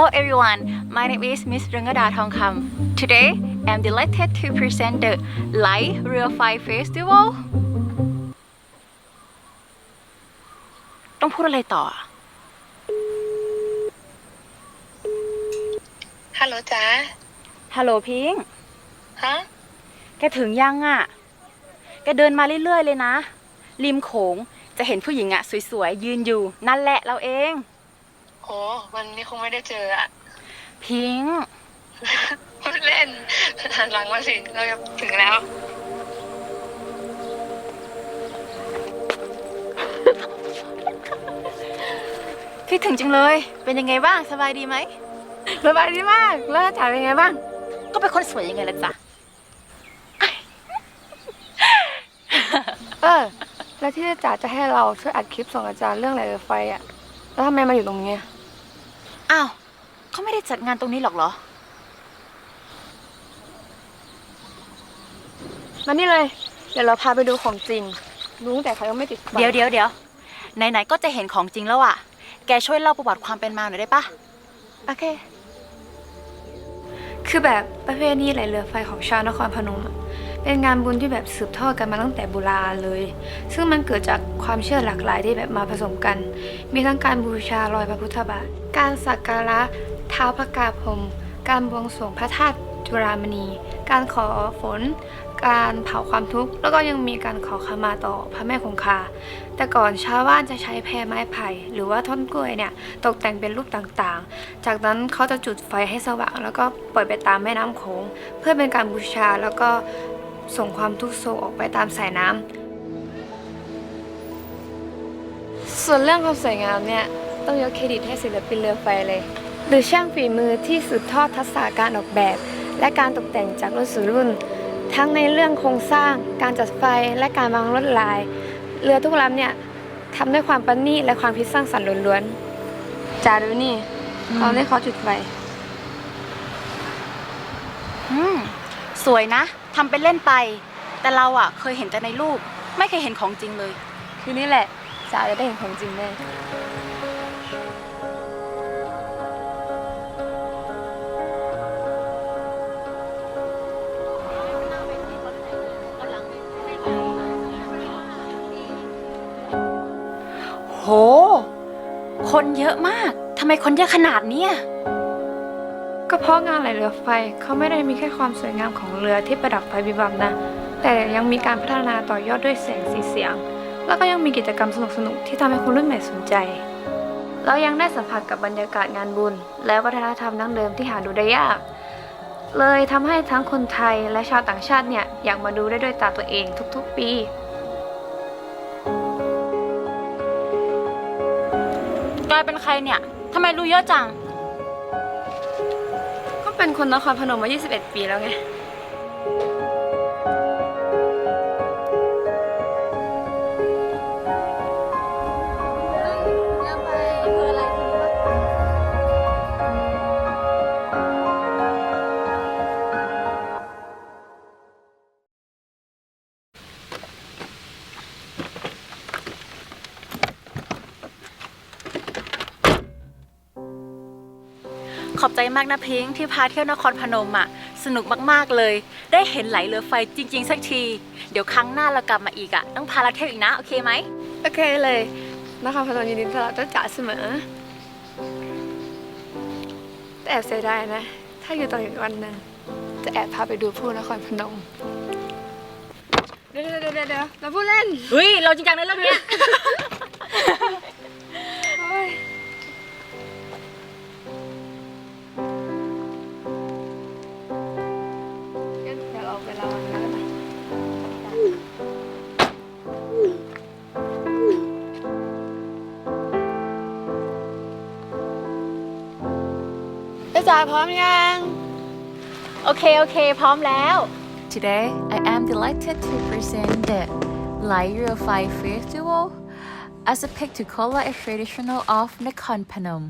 Hello everyone, my name is Miss Rangada Thongkam. Today, I'm delighted to present the Light Real Fire Festival. ต้องพูดอะไรต่ออะฮัลโหลจ้าฮัลโหลพิงค์ฮะ แกถึงยังอะ่ะ แกเดินมาเรื่อยๆเลยนะ ริมโขงจะเห็นผู้หญิงอะ่ะสวยๆ ยืนอยู่ นั่นแหละเราเองโหวันนี้คงไม่ได้เจออะพิงค์พูดเล่นหันหลังมาสิเราจะถึงแล้ว คิดถึงจังเลย เป็นยังไงบ้าง สบายดีไหมสบายดีมาก แล้วจ๋าเป็นไงบ้าง ก็เป็นคนสวยยังไงล่ะจ๊ะ เออ แล้วที่จ๋าจะให้เราช่วยอัดคลิปส่งอาจารย์เรื่องไหลเรือไฟอะ แล้วทำไมมาอยู่ตรงนี้อะ อ้าวเขาไม่ได้จัดงานตรงนี้หรอกเหรอ มานี่เลย เดี๋ยวเราพาไปดูของจริง รู้แต่เขายังไม่ติดไฟเดี๋ยวเดี๋ยวเดี๋ยวไหนๆก็จะเห็นของจริงแล้วอะแกช่วยเล่าประวัติความเป็นมาหน่อยได้ปะโอเค คือแบบประเพณีไหลเรือไฟของชาวนครพนมอะ เป็นงานบุญที่แบบสืบทอดกันมาตั้งแต่โบราณเลย ซึ่งมันเกิดจากความเชื่อหลากหลายที่แบบมาผสมกัน มีทั้งการบูชารอยพระพุทธบาท การสักการะเท้าพระกาพรมการบวงสรวงพระธาตุจุฬามณี การขอฝน การเผาความทุกข์ แล้วก็ยังมีการขอขมาต่อพระแม่คงคา แต่ก่อนชาวบ้านจะใช้แพรไม้ไผ่หรือว่าท่อนกล้วยเนี่ยตกแต่งเป็นรูปต่างๆ จากนั้นเขาจะจุดไฟให้สว่าง แล้วก็ปล่อยไปตามแม่น้ำโขงเพื่อเป็นการบูชาแล้วก็ ส่งความทุกข์โศกออกไปตามสายน้ำ ส่วนเรื่องความสวยงามเนี่ย ต้องยกเครดิตให้ศิลปินเรือไฟเลย หรือช่างฝีมือที่สืบทอดทักษะการออกแบบ และการตกแต่งจากรุ่นสู่รุ่น ทั้งในเรื่องโครงสร้าง การจัดไฟและการวางลวดลาย เรือทุกลำเนี่ยทำด้วยความประณีตและความคิดสร้างสรรค์ล้วนๆจ่าดูนี่ตอนที่เขาจุดไฟ อืม สวยนะทำเป็นเล่นไป แต่เราอะเคยเห็นแต่ในรูป ไม่เคยเห็นของจริงเลย คือนี่แหละจ่าจะได้เห็นของจริงแน่โห คนเยอะมาก ทำไมคนเยอะขนาดเนี้ย ก็เพราะงานไหลเรือไฟเขาไม่ได้มีแค่ความสวยงามของเรือที่ประดับไฟวิบับนะ แต่ยังมีการพัฒนาต่อยอดด้วยแสงสีเสียง แล้วก็ยังมีกิจกรรมสนุกๆที่ทำให้คนรุ่นใหม่สนใจแล้วยังได้สัมผัสกับบรรยากาศงานบุญ และวัฒนธรรมดั้งเดิมที่หาดูได้ยาก เลยทำให้ทั้งคนไทยและชาวต่างชาติเนี่ยอยากมาดูได้ด้วยตาตัวเองทุกๆ ปีกลายเป็นใครเนี่ยทำไมรู้เยอะจัง เป็นคนนครพนมมา 21 ปีแล้วไง ขอบใจมากนะพิงค์ที่พาเที่ยวนครพนมอะ สนุกมากๆเลย ได้เห็นไหลเรือไฟจริง ๆ สักที เดี๋ยวครั้งหน้าเรากลับมาอีกอะ ต้องพาเราเที่ยวอีกนะ โอเคไหม โอเคเลยนครพนมยินดีต้อนรับเจ้าจ๋าเสมอ แต่แอบเสียดายนะ ถ้าอยู่ต่ออีกวันหนึ่งจะแอบพาไปดูผู้นครพนมเดี๋ยวเดี๋ยวเดี๋ยวเดี๋ยวเราพูดเล่น เฮ้ย เราจริงจังในเรื่องเนี้ย จ้าจ๋าพร้อมยัง โอเค โอเค พร้อมแล้ว Today I am delighted to present the Light Real Fire Festival as a pic to color a traditional of Nakhon Phanom